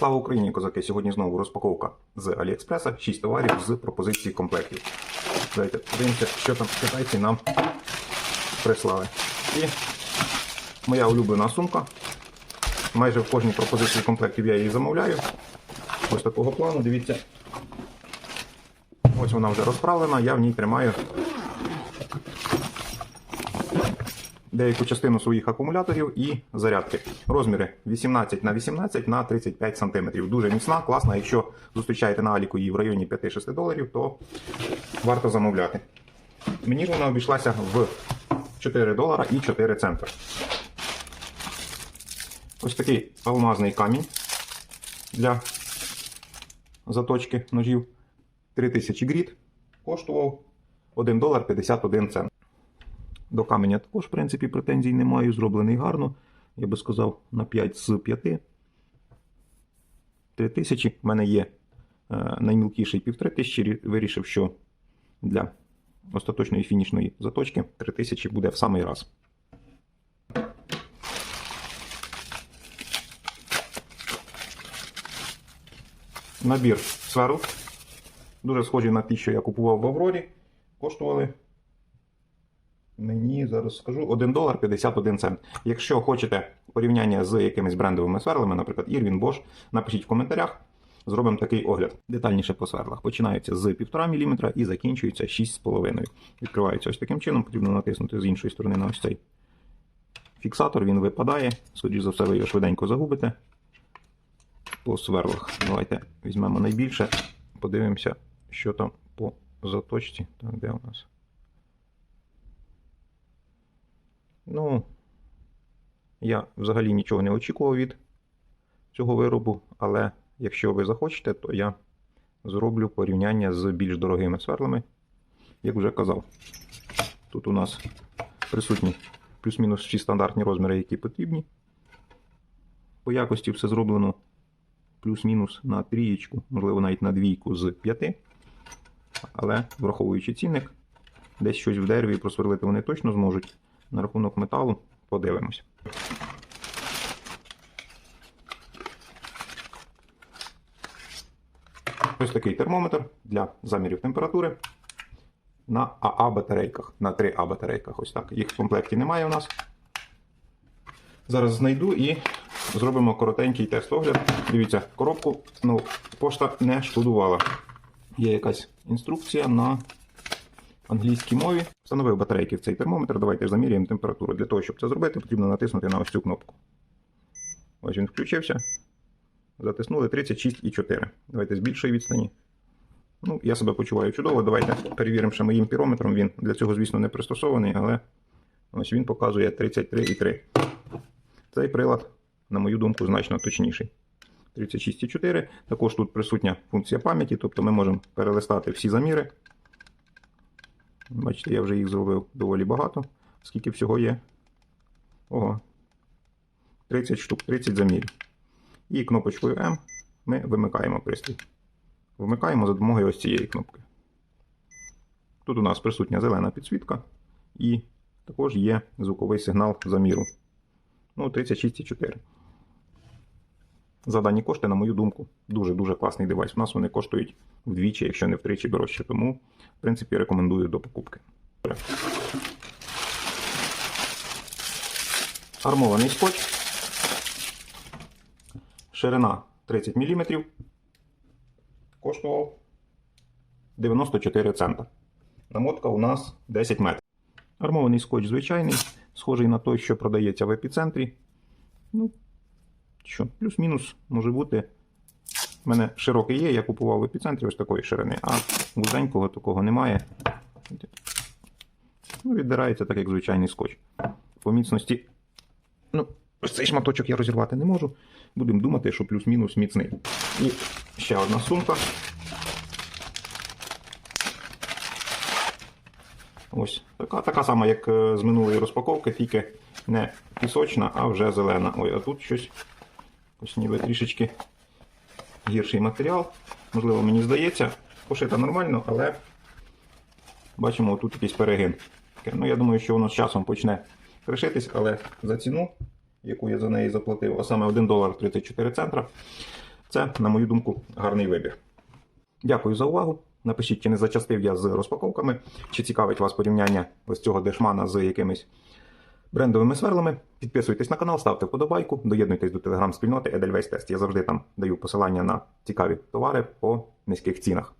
Слава Україні, козаки! Сьогодні знову розпаковка з Аліекспреса. 6 товарів з пропозиції комплектів. Давайте подивимося, що там китайці нам прислали. І моя улюблена сумка. Майже в кожній пропозиції комплектів я її замовляю. Ось такого плану, дивіться. Ось вона вже розправлена, я в ній тримаю деяку частину своїх акумуляторів і зарядки. Розміри 18 на 18 на 35 см. Дуже міцна, класна. Якщо зустрічаєте на Аліку її в районі 5-6 доларів, то варто замовляти. Мені ж вона обійшлася в 4 долара і 4 цента. Ось такий алмазний камінь для заточки ножів. 3000 гріт коштував 1 долар 51 цент. До каменя також, в принципі, претензій не маю. Зроблений гарно. Я би сказав, на 5 з 5. 3000. В мене є е, наймілкіший 1500. Вирішив, що для остаточної фінішної заточки 3000 буде в самий раз. Набір сверл. Дуже схожі на ті, що я купував в Аврорі. Коштували Мені зараз скажу 1 долар 51 цент. Якщо хочете порівняння з якимись брендовими сверлами, наприклад, Irwin, Bosch, напишіть в коментарях. Зробимо такий огляд. Детальніше по сверлах. Починаються з 1,5 мм і закінчуються 6,5 Відкриваються ось таким чином, потрібно натиснути з іншої сторони на ось цей фіксатор, він випадає. Судячи за все, ви його швиденько загубите. По сверлах. Давайте візьмемо найбільше, подивимося, що там по заточці. Так, де у нас? Ну, я взагалі нічого не очікував від цього виробу, але якщо ви захочете, то я зроблю порівняння з більш дорогими сверлами, як вже казав. Тут у нас присутні плюс-мінус всі стандартні розміри, які потрібні. По якості все зроблено плюс-мінус на трієчку, можливо, навіть на двійку з п'яти. Але враховуючи цінник, десь щось в дереві просверлити вони точно зможуть. На рахунок металу подивимось. Ось такий термометр для замірів температури на АА батарейках, на 3А батарейках. Ось так. Їх в комплекті немає у нас. Зараз знайду і зробимо коротенький тест-огляд. Дивіться, коробку ну, пошта не шкодувала. Є якась інструкція на англійській мові. Встановив батарейки в цей термометр. Давайте заміряємо температуру. Для того, щоб це зробити, потрібно натиснути на ось цю кнопку. Ось він включився. Затиснули 36,4. Давайте з більшої відстані. Ну, Я себе почуваю чудово. Давайте перевіримо ще моїм пірометром. Він для цього, звісно, не пристосований, але ось він показує 33,3. Цей прилад, на мою думку, значно точніший. 36,4. Також тут присутня функція пам'яті, тобто ми можемо перелистати всі заміри. Бачите, я вже їх зробив доволі багато. Скільки всього є? Ого. 30 штук, 30 замірів. І кнопочкою М ми вимикаємо пристрій. Вмикаємо за допомогою ось цієї кнопки. Тут у нас присутня зелена підсвітка, і також є звуковий сигнал заміру. Ну, 36,4. За дані кошти, на мою думку, дуже-дуже класний девайс. У нас вони коштують вдвічі, якщо не втричі дорожче. Тому, в принципі, рекомендую до покупки. Армований скотч. Ширина 30 мм. Коштував 94 цента. Намотка у нас 10 метрів. Армований скотч звичайний, схожий на той, що продається в епіцентрі. Ну, що, плюс-мінус може бути. У мене широкий є, я купував в епіцентрі ось такої ширини, а вузенького такого немає. Ну, Віддирається так, як звичайний скотч. По міцності. Ну, ось цей шматочок я розірвати не можу. Будемо думати, що плюс-мінус міцний. І ще одна сумка. Ось така така сама, як е, з минулої розпаковки, тільки не пісочна, а вже зелена. Ой, а тут щось ось ніби трішечки гірший матеріал. Можливо, мені здається, пошита нормально, але бачимо, тут якийсь перегин. Ну, я думаю, що воно з часом почне кришитись, але за ціну, яку я за неї заплатив, а саме 1 долар 34 центра, Це, на мою думку, гарний вибір. Дякую за увагу. Напишіть, чи не зачастив я з розпаковками, чи цікавить вас порівняння ось цього дешмана з якимись брендовими сверлами. Підписуйтесь на канал, ставте вподобайку, доєднуйтесь до телеграм-спільноти Edelweiss Test. Я завжди там даю посилання на цікаві товари по низьких цінах.